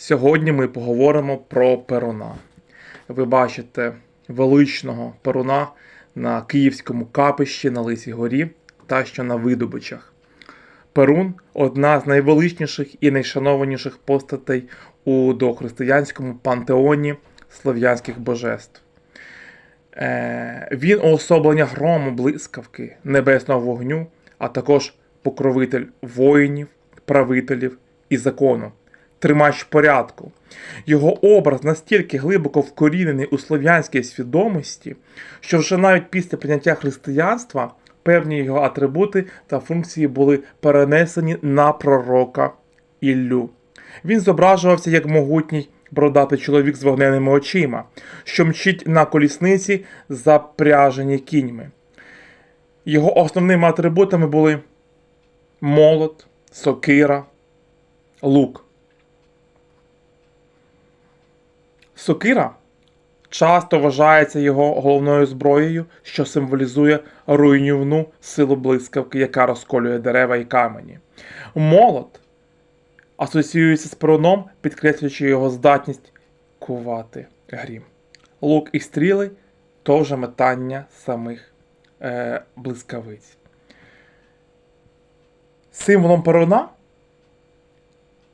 Сьогодні ми поговоримо про перуна. Ви бачите величного перуна на Київському капищі на Лисій горі та що на Видобичах. Перун одна з найвеличніших і найшанованіших постатей у дохристиянському пантеоні слов'янських божеств. Е, Він уособлення грому, блискавки, небесного вогню, а також покровитель воїнів, правителів і закону, тримач порядку. Його образ настільки глибоко вкорінений у слов'янській свідомості, що вже навіть після прийняття християнства певні його атрибути та функції були перенесені на пророка Іллю. Він зображувався як могутній бродатий чоловік з вогненими очима, що мчить на колісниці, запряжені кіньми. Його основними атрибутами були молот, сокира, лук. Сокира часто вважається його головною зброєю, що символізує руйнівну силу блискавки, яка розколює дерева і камені. Молот асоціюється з перуном, підкреслюючи його здатність кувати грім. Лук і стріли то вже метання самих е, блискавиць. Символом перуна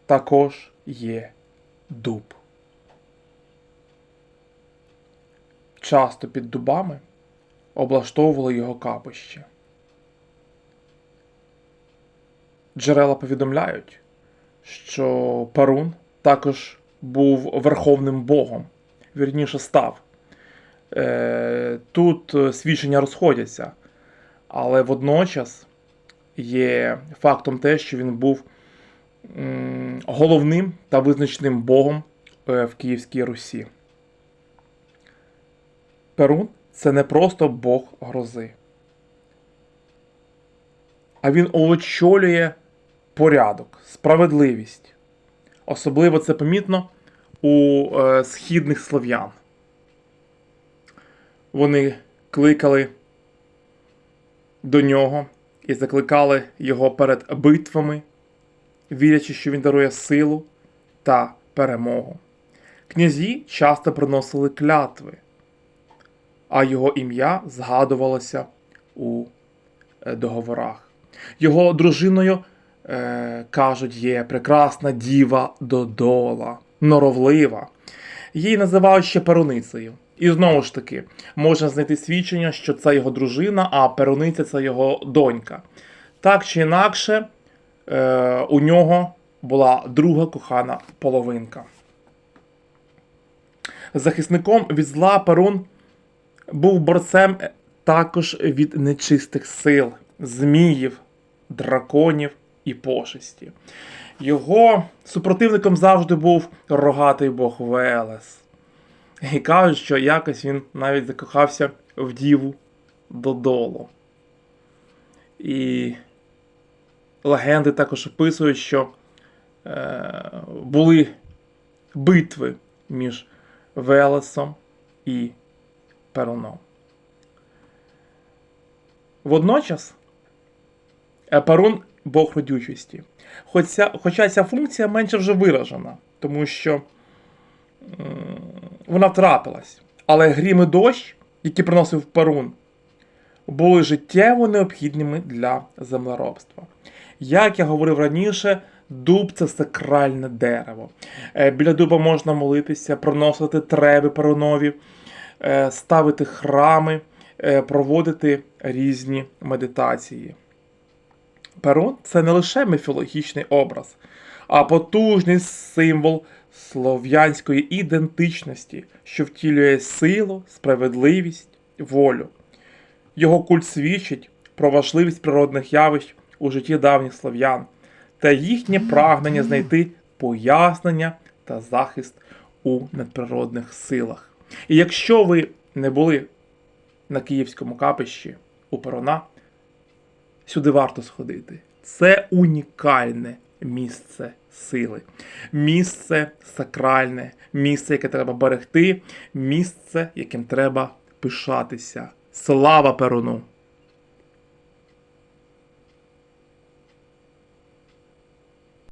також є дуб. Часто під дубами облаштовували його капище. Джерела повідомляють, що Перун також був верховним богом, вірніше став. Е, Тут е, свідчення розходяться, але водночас є фактом те, що він був головним та визначним богом е, в Київській Русі. Перун це не просто Бог грози. А він очолює порядок, справедливість. Особливо це помітно у е, східних слов'ян. Вони кликали до нього і закликали його перед битвами, вірячи, що він дарує силу та перемогу. Князі часто приносили клятви а його ім'я згадувалося у е, договорах. Його дружиною, е, кажуть, є прекрасна діва Додола, норовлива. Її називають ще перуницею. І знову ж таки, можна знайти свідчення, що це його дружина, а перуниця це його донька. Так чи інакше, е, у нього була друга кохана половинка. Захисником від зла Перун був борцем також від нечистих сил, зміїв, драконів і пошесті. Його супротивником завжди був рогатий бог Велес. І кажуть, що якось він навіть закохався в діву додолу. І легенди також описують, що е, були битви між Велесом і перуном. Водночас е, перун Бог родючості. Хоча, хоча ця функція менше вже виражена, тому що вона втрапилась. Але грім і дощ, які приносив перун, були життєво необхідними для землеробства. Як я говорив раніше, дуб це сакральне дерево. Е, Біля дуба можна молитися, проносити треви перунові. Е, ставити храми, е, проводити різні медитації. Перун це не лише міфологічний образ, а потужний символ слов'янської ідентичності, що втілює силу, справедливість, волю. Його культ свідчить про важливість природних явищ у житті давніх слов'ян та їхнє прагнення знайти пояснення та захист у надприродних силах. І якщо ви не були на київському капищі у Перона, сюди варто сходити. Це унікальне місце сили, місце сакральне, місце, яке треба берегти, місце, яким треба пишатися. Слава Перуну!